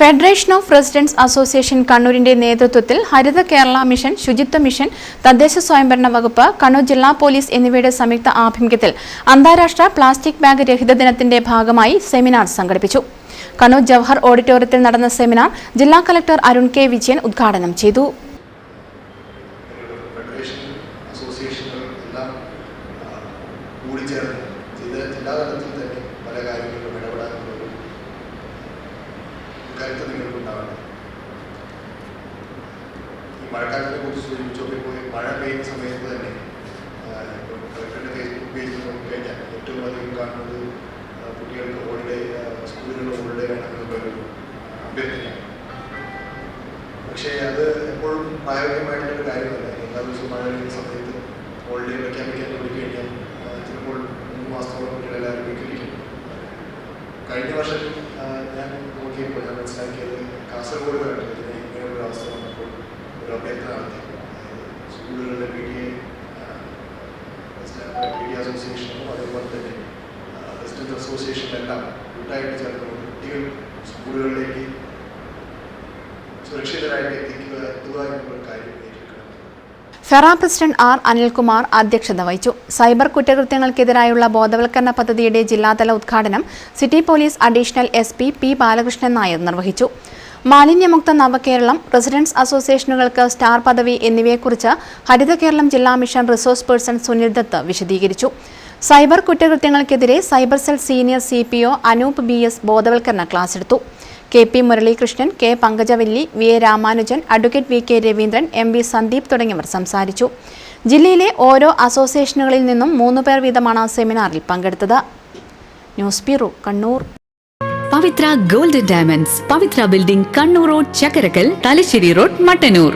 Federation of residence association കണ്ണൂരിന്റെ നേതൃത്വത്തിൽ Haritha Kerala mission Suchitwa mission തദ്ദേശ സ്വയംഭരണ വകുപ്പ് കണ്ണൂർ ജില്ലാ പോലീസ് എന്നിവയുടെ സംയുക്ത ആഭിമുഖ്യത്തിൽ അന്താരാഷ്ട്ര പ്ലാസ്റ്റിക് ബാഗ് രഹിത ദിനത്തിന്റെ ഭാഗമായി സെമിനാർ സംഘടിപ്പിച്ചു. കണ്ണൂർ ജവഹർ ഓഡിറ്റോറിയത്തിൽ നടന്ന സെമിനാർ ജില്ലാ കലക്ടർ അരുൺ കെ. വിജയൻ ഉദ്ഘാടനം ചെയ്തു. കൂടിച്ചേർന്ന് ജില്ല ജില്ലാ തലത്തിൽ തന്നെ പല കാര്യങ്ങളിലും ഇടപെടാനുള്ള ഒരു നിങ്ങൾക്ക് ഉണ്ടാവണം ഈ മഴക്കാലത്തെ കുറിച്ച് സൂചിപ്പിച്ചൊക്കെ പോയി മഴ പെയ്യുന്ന സമയത്ത് തന്നെ കളക്ടറുടെ ഫേസ്ബുക്ക് പേജിൽ നോക്കിക്കഴിഞ്ഞാൽ ഏറ്റവും അധികം കാണുന്നത് കുട്ടികൾക്ക് ഹോളിഡേ സ്കൂളുകളിൽ ഹോളിഡേ വേണമെന്നുള്ളൊരു അഭ്യർത്ഥനയാണ് പക്ഷേ അത് എപ്പോഴും പ്രായോഗികമായിട്ടുള്ളൊരു കാര്യമല്ല. എല്ലാ ദിവസവും മഴ പെയ്യുന്ന സമയത്ത് ഹോളിഡേ പ്രഖ്യാപിക്കാൻ വേണ്ടി കഴിഞ്ഞാൽ ചിലപ്പോൾ മൂന്ന് മാസത്തോളം കുട്ടികളെല്ലാവരും വീട്ടിലിരിക്കും. കഴിഞ്ഞ വർഷം ഞാൻ മനസ്സിലാക്കിയത് കാസർഗോഡ് ഘട്ടത്തിൽ ഇങ്ങനെയൊരു അവസ്ഥ വന്നപ്പോൾ ഒരു അഭ്യർത്ഥന നടത്തി സ്കൂളുകളിലെ പി ഡി പി ഡി അസോസിയേഷനും അതേപോലെ തന്നെ റെസിഡൻസ് അസോസിയേഷനിലെല്ലാം കൂട്ടായിട്ട് ചേർന്നുകൊണ്ട് കുട്ടികൾ സ്കൂളുകളിലേക്ക് സുരക്ഷിതരായിട്ട് എത്തിക്കുക എത്തുക എന്നുള്ള കാര്യം ഫെറ പ്രസിഡന്റ് ആർ അനിൽകുമാർ അധ്യക്ഷത വഹിച്ചു. സൈബർ കുറ്റകൃത്യങ്ങൾക്കെതിരായുള്ള ബോധവൽക്കരണ പദ്ധതിയുടെ ജില്ലാതല ഉദ്ഘാടനം city police additional S P P Balakrishnan Nair നിർവഹിച്ചു. മാലിന്യമുക്ത നവകേരളം റെസിഡൻസ് അസോസിയേഷനുകൾക്ക് സ്റ്റാർ പദവി എന്നിവയെക്കുറിച്ച് ഹരിത കേരളം ജില്ലാ mission resource person Sunil Dutt വിശദീകരിച്ചു. Cyber കുറ്റകൃത്യങ്ങൾക്കെതിരെ cyber cell senior C P O Anoop B S ബോധവൽക്കരണ ക്ലാസ് എടുത്തു. K P Muralikrishnan K Pankajavalli V A Ramanujan advocate V K Raveendran M V Sandeep തുടങ്ങിയവർ സംസാരിച്ചു. ജില്ലയിലെ ഓരോ അസോസിയേഷനുകളിൽ നിന്നും മൂന്നു പേർ വീതമാണ് സെമിനാറിൽ പങ്കെടുത്തത്. News bureau Kannur. Pavithra golden diamonds Pavithra building Kannur road Chakkarakkal Thalassery road Mattannur.